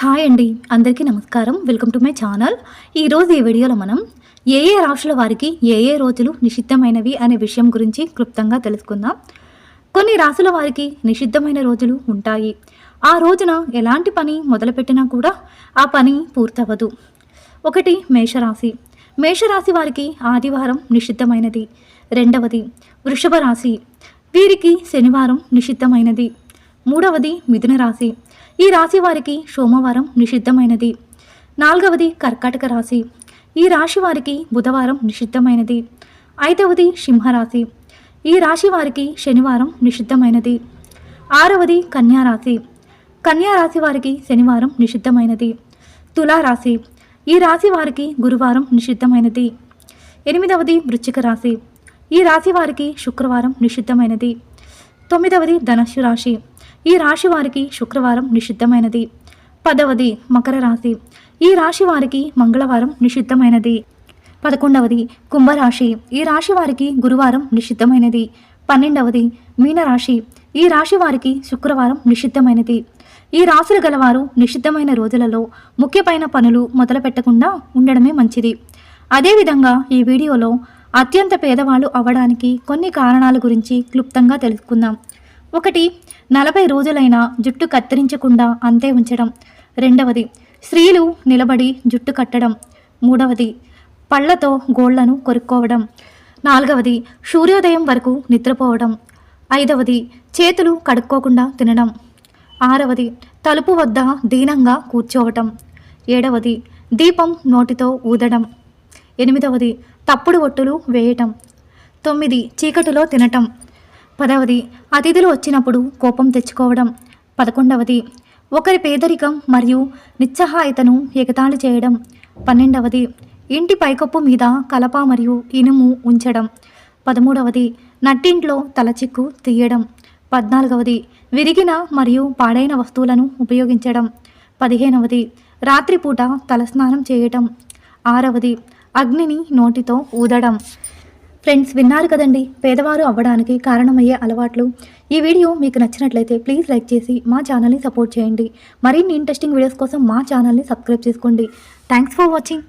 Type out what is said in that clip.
Hi అండి అందరికీ నమస్కారం. Welcome to my channel. ఈరోజు ఈ వీడియోలో మనం ఏ ఏ రాశుల వారికి ఏ ఏ రోజులు నిషిద్ధమైనవి అనే విషయం గురించి క్లుప్తంగా తెలుసుకుందాం. కొన్ని రాశుల వారికి నిషిద్ధమైన రోజులు ఉంటాయి. ఆ రోజున ఎలాంటి పని మొదలుపెట్టినా కూడా ఆ పని పూర్తవ్వదు. ఒకటి మేషరాశి. మేషరాశి వారికి ఆదివారం నిషిద్ధమైనది. రెండవది వృషభ రాశి వీరికి శనివారం నిషిద్ధమైనది. మూడవది మిథున రాశి ఈ రాశి వారికి సోమవారం నిషిద్ధమైనది. నాలుగవది కర్కాటక రాశి. ఈ రాశి వారికి బుధవారం నిషిద్ధమైనది. ఐదవది సింహరాశి. ఈ రాశి వారికి శనివారం నిషిద్ధమైనది. ఆరవది కన్యా రాశి కన్యా రాశి వారికి శనివారం నిషిద్ధమైనది. తులారాశి. ఈ రాశి వారికి గురువారం నిషిద్ధమైనది. ఎనిమిదవది వృశ్చిక రాశి. ఈ రాశి వారికి శుక్రవారం నిషిద్ధమైనది. తొమ్మిదవది ధనస్సు రాశి. ఈ రాశి వారికి శుక్రవారం నిషిద్ధమైనది. పదవది మకర రాశి. ఈ రాశి వారికి మంగళవారం నిషిద్ధమైనది. పదకొండవది కుంభరాశి. ఈ రాశి వారికి గురువారం నిషిద్ధమైనది. పన్నెండవది మీనరాశి. ఈ రాశి వారికి శుక్రవారం నిషిద్ధమైనది. ఈ రాశులు గలవారు నిషిద్ధమైన రోజులలో ముఖ్యమైన పనులు మొదలుపెట్టకుండా ఉండడమే మంచిది. అదేవిధంగా ఈ వీడియోలో అత్యంత పేదవాళ్ళు అవ్వడానికి కొన్ని కారణాల గురించి క్లుప్తంగా తెలుసుకుందాం. ఒకటి నలభై రోజులైనా జుట్టు కత్తిరించకుండా అంతే ఉంచడం. రెండవది స్త్రీలు నిలబడి జుట్టు కట్టడం. మూడవది పళ్ళతో గోళ్ళను కొరుక్కోవడం. నాలుగవది సూర్యోదయం వరకు నిద్రపోవడం. ఐదవది చేతులు కడుక్కోకుండా తినడం. ఆరవది తలుపు వద్ద దీనంగా కూర్చోవటం. ఏడవది దీపం నోటితో ఊదడం. ఎనిమిదవది తప్పుడు ఒట్టులు వేయటం. తొమ్మిది చీకటిలో తినటం. పదవది అతిథులు వచ్చినప్పుడు కోపం తెచ్చుకోవడం. పదకొండవది ఒకరి పేదరికం మరియు నిస్సహాయతను ఎగతాళి చేయడం. పన్నెండవది ఇంటి పైకప్పు మీద కలప మరియు ఇనుము ఉంచడం. పదమూడవది నట్టింట్లో తలచిక్కు తీయడం. పద్నాలుగవది విరిగిన మరియు పాడైన వస్తువులను ఉపయోగించడం. పదిహేనవది రాత్రిపూట తలస్నానం చేయటం. ఆరవది అగ్నిని నోటితో ఊదడం. ఫ్రెండ్స్ విన్నారు కదండి. పేదవారు అవ్వడానికి కారణమయ్యే అలవాట్లు. ఈ వీడియో మీకు నచ్చినట్లయితే ప్లీజ్ లైక్ చేసి మా ఛానల్ని సపోర్ట్ చేయండి. మరిన్ని ఇంట్రెస్టింగ్ వీడియోస్ కోసం మా ఛానల్ని సబ్స్క్రైబ్ చేసుకోండి. Thanks for watching